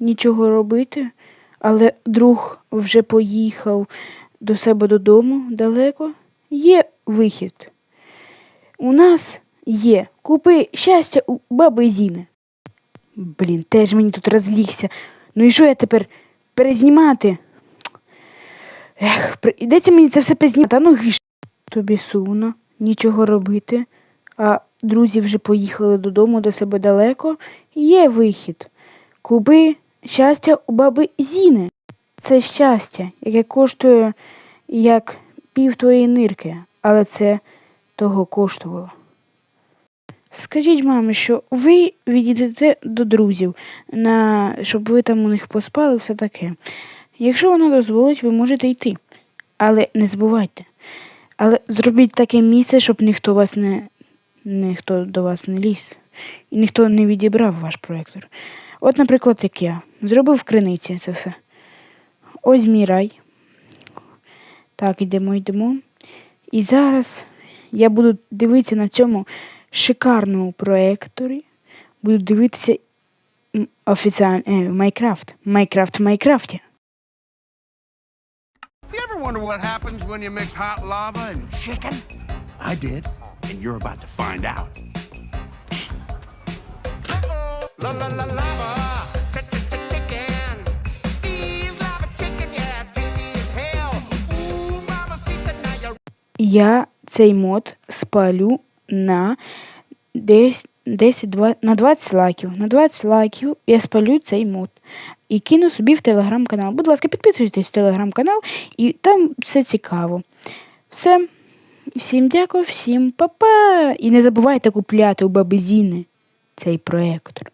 нічого робити, але друг вже поїхав до себе додому далеко. Є вихід. У нас є. Купи щастя у баби Зіни. Блін, теж мені тут розлігся. Ну і що я тепер перезнімати? Ех, прийдеться мені це все познімати. А ну гиш. Тобі сумно, нічого робити, а друзі вже поїхали додому до себе далеко. Є вихід. Купи щастя у баби Зіни. Це щастя, яке коштує як пів твоєї нирки, але це того коштувало. Скажіть мамі, що ви відійдете до друзів, на... щоб ви там у них поспали, все таке. Якщо вона дозволить, ви можете йти. Але не забувайте. Але зробіть таке місце, щоб ніхто вас не ніхто до вас не ліз. І ніхто не відібрав ваш проєктор. От, наприклад, як я. Зробив в криниці це все. Ось мій рай. Так, йдемо, йдемо. І зараз я буду дивитися на цьому шикарному проекторі. Буду дивитися офіціально е, Майкрафт. Майкрафт в Майкрафті. You wonder what happens when you mix hot lava and chicken? I did, and you're about to find out. Я цей мод спалю на 10, 10 20, на 20 лайків. На 20 лайків я спалю цей мод. І кину собі в телеграм-канал. Будь ласка, підписуйтесь в телеграм-канал, і там все цікаво. Все. Всім дякую, всім па-па. І не забувайте купляти у баби Зіни цей проєктор.